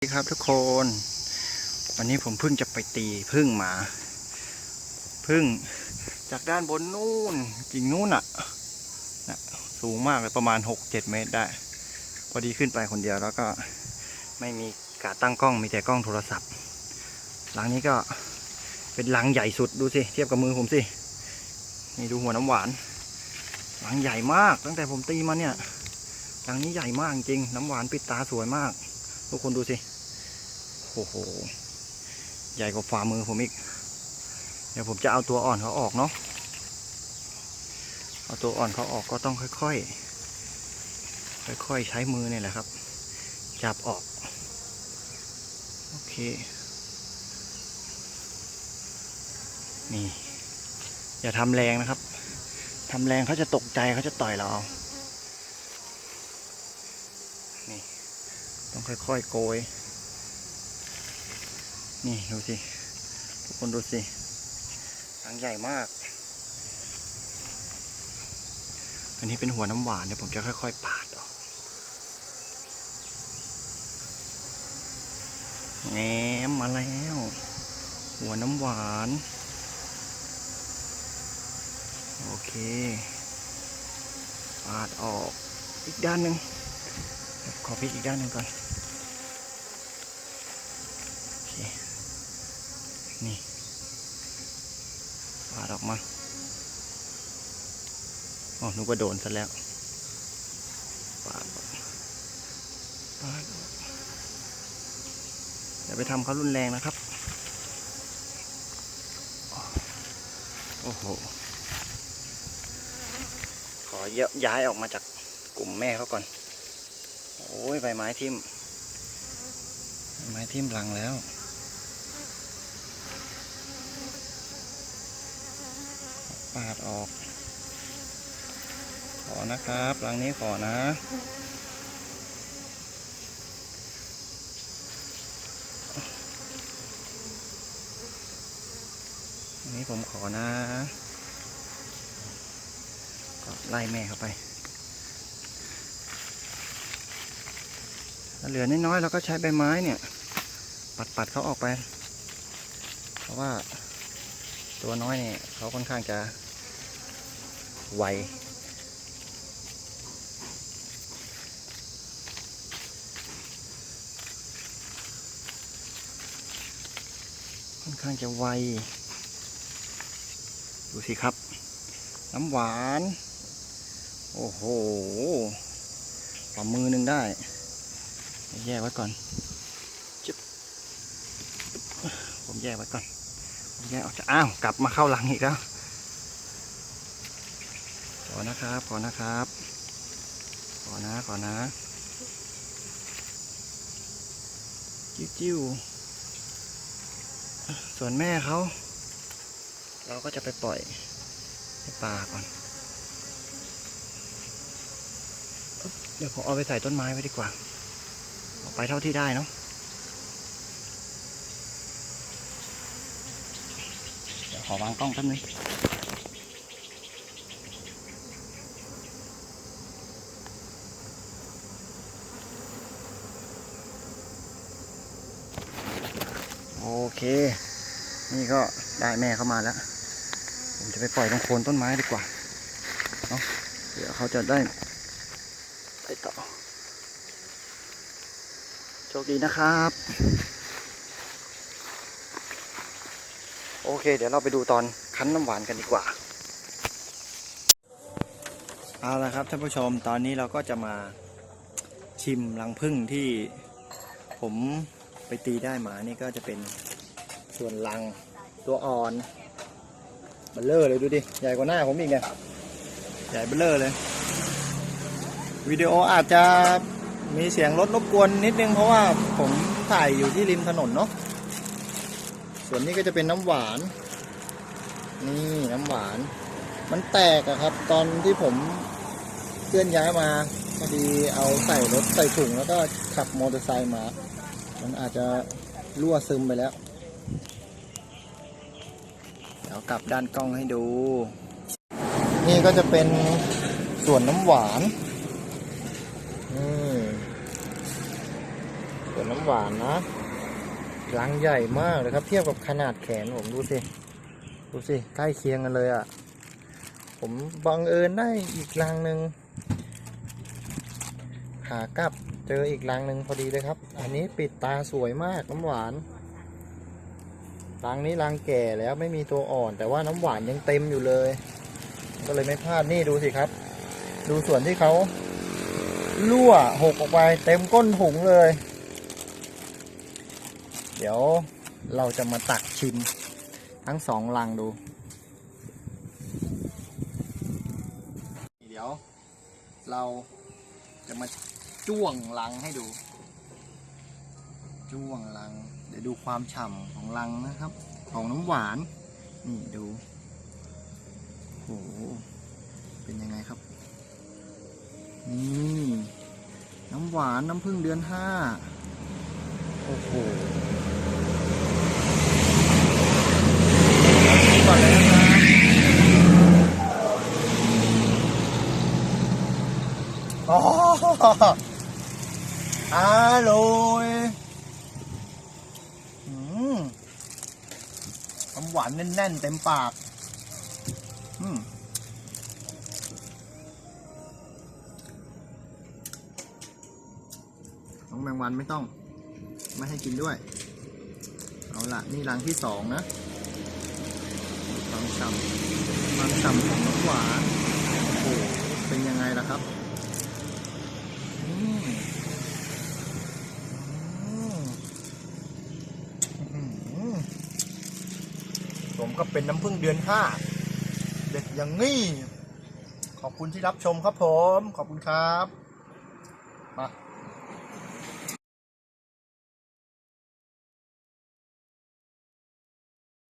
สวัสดีครับทุกคน วันนี้ผมเพิ่งจะไปตีพึ่งมาพึ่งจากด้านบนนู่นกิ่งนู่นอะนะสูงมากเลยประมาณ6-7เมตรได้ พอดีขึ้นไปคนเดียวแล้วก็ไม่มีกาตั้งกล้องมีแต่กล้องโทรศัพท์ หลังนี้ก็เป็นหลังใหญ่สุดดูสิ เทียบกับมือผมสิ นี่ดูหัวน้ำหวาน หลังใหญ่มากตั้งแต่ผมตีมาเนี่ย หลังนี้ใหญ่มากจริง น้ำหวานปิดตาสวยมาก ทุกคนดูสิ โอ้โห ใหญ่กว่าฝ่ามือผมอีก เดี๋ยวผมจะเอาตัวอ่อนเขาออกเนาะ เอาตัวอ่อนเขาออกก็ต้องค่อยๆ ค่อยๆ ใช้มือเนี่ยแหละครับ จับออก โอเค นี่ อย่าทำแรงนะครับ ทำแรงเขาจะตกใจเขาจะต่อยเราเอานี่ ต้องค่อยๆ โกย นี่ดูสิ ทุกคนดูสิหางใหญ่มาก อันนี้เป็นหัวน้ำหวานเดี๋ยวผมจะค่อย ๆ ปาดออกแง้มมาแล้ว หัวน้ำหวาน โอเค ปาดออกอีกด้านหนึ่งขอพลิกอีกด้านหนึ่งก่อน โอเค นี่ปาดออกมาอ๋อนึกว่าโดนซะแล้วปาดออกปาดอย่าไปทำเขารุนแรงนะครับ โอ้โห ขอย้ายออกมาจากกลุ่มแม่เขาก่อน โอ้ยใบไม้ทิ่ม ไม้ทิ่มรังแล้ว ปาดออก ขอนะครับรังนี้ขอนะ อันนี้ผมขอนะ ก็ไล่แม่เข้าไปถ้าเหลือน้อยๆเราก็ใช้ใบไม้เนี่ย ปัดๆเขาออกไป เพราะว่าตัวน้อยเนี่ยเขาค่อนข้างจะ ไวค่อนข้างจะไว ดูสิครับ น้ำหวาน โอ้โหฝ่ามือหนึ่งได้ แยกไว้ก่อนจึ๊บผมแยกไว้ก่อน ผมแยกออกจากอ้าว กลับมาเข้าหลังอีกแล้ว ขอนะครับ ขอนะครับ ขอนะ ขอนะจิ้วจิ้วส่วนแม่เขา เราก็จะไปปล่อยให้ปลาก่อน เดี๋ยวผมเอาไปใส่ต้นไม้ไว้ดีกว่าเอาไปเท่าที่ได้เนาะเดี๋ยวขอวางกล้องแป๊บนึง เค นี่ก็ได้แม่เข้ามาแล้ว ผมจะไปปล่อยตรงโคนต้นไม้ดีกว่าเนาะเดี๋ยวเขาจะได้ไปต่อ โชคดีนะครับ โอเค เดี๋ยวเราไปดูตอนคั้นน้ำหวานกันดีกว่า เอาละครับท่านผู้ชมตอนนี้เราก็จะมาชิมรังผึ้งที่ผม ไปตีได้หมานี่ก็จะเป็นส่วนรังตัวอ่อนเบลเลอร์เลยดูดิ ใหญ่กว่าหน้าผมอีกไงใหญ่เบลเลอร์เลย วิดีโออาจจะมีเสียงรถรบกวนนิดนึง เพราะว่าผมถ่ายอยู่ที่ริมถนนเนาะส่วนนี้ก็จะเป็นน้ำหวาน นี่น้ำหวาน มันแตกอะครับ ตอนที่ผมเคลื่อนย้ายมาพอดีเอาใส่รถใส่ถุงแล้วก็ขับมอเตอร์ไซค์มา มันอาจจะรั่วซึมไปแล้ว เดี๋ยวกลับด้านกล้องให้ดู นี่ก็จะเป็นส่วนน้ำหวานส่วนน้ำหวานนะรังใหญ่มากเลยครับ เทียบกับขนาดแขนผมดูสิ ดูสิ ใกล้เคียงกันเลยอะ่ะ ผมบังเอิญได้อีกรังหนึ่งหากลับ เจออีกรังหนึ่งพอดีเลยครับ อันนี้ปิดตาสวยมากน้ำหวานรังนี้รังแก่แล้วไม่มีตัวอ่อน แต่ว่าน้ำหวานยังเต็มอยู่เลย ก็เลยไม่พลาดนี่ดูสิครับ ดูส่วนที่เขารั่วหกออกไปเต็มก้นถุงเลย เดี๋ยวเราจะมาตักชิม ทั้งสองลังดู เดี๋ยว เราจะมา จ้วงลังให้ดู จ้วงลัง เดี๋ยวดูความฉ่ำของลังนะครับ ของน้ำหวาน นี่ดูโอ้โหเป็นยังไงครับ นี่ น้ำหวานน้ำผึ้งเดือนห้าโอ้โหก่อนเลยนะครับอ๋ อร่อยอืมหวานแน่นๆ เต็มปาก อืมน้องแมงวันไม่ต้อง ไม่ให้กินด้วย เอาละนี่รังที่สองนะความฉ่ำความฉ่ำของน้ำหวานโอ้โหเป็นยังไงล่ะครับอืมอืมอื้อหือผมก็ เป็นน้ำพึ่งเดือนห้าเด็ดอย่างนี้ขอบคุณที่รับชมครับผม ขอบคุณครับ มา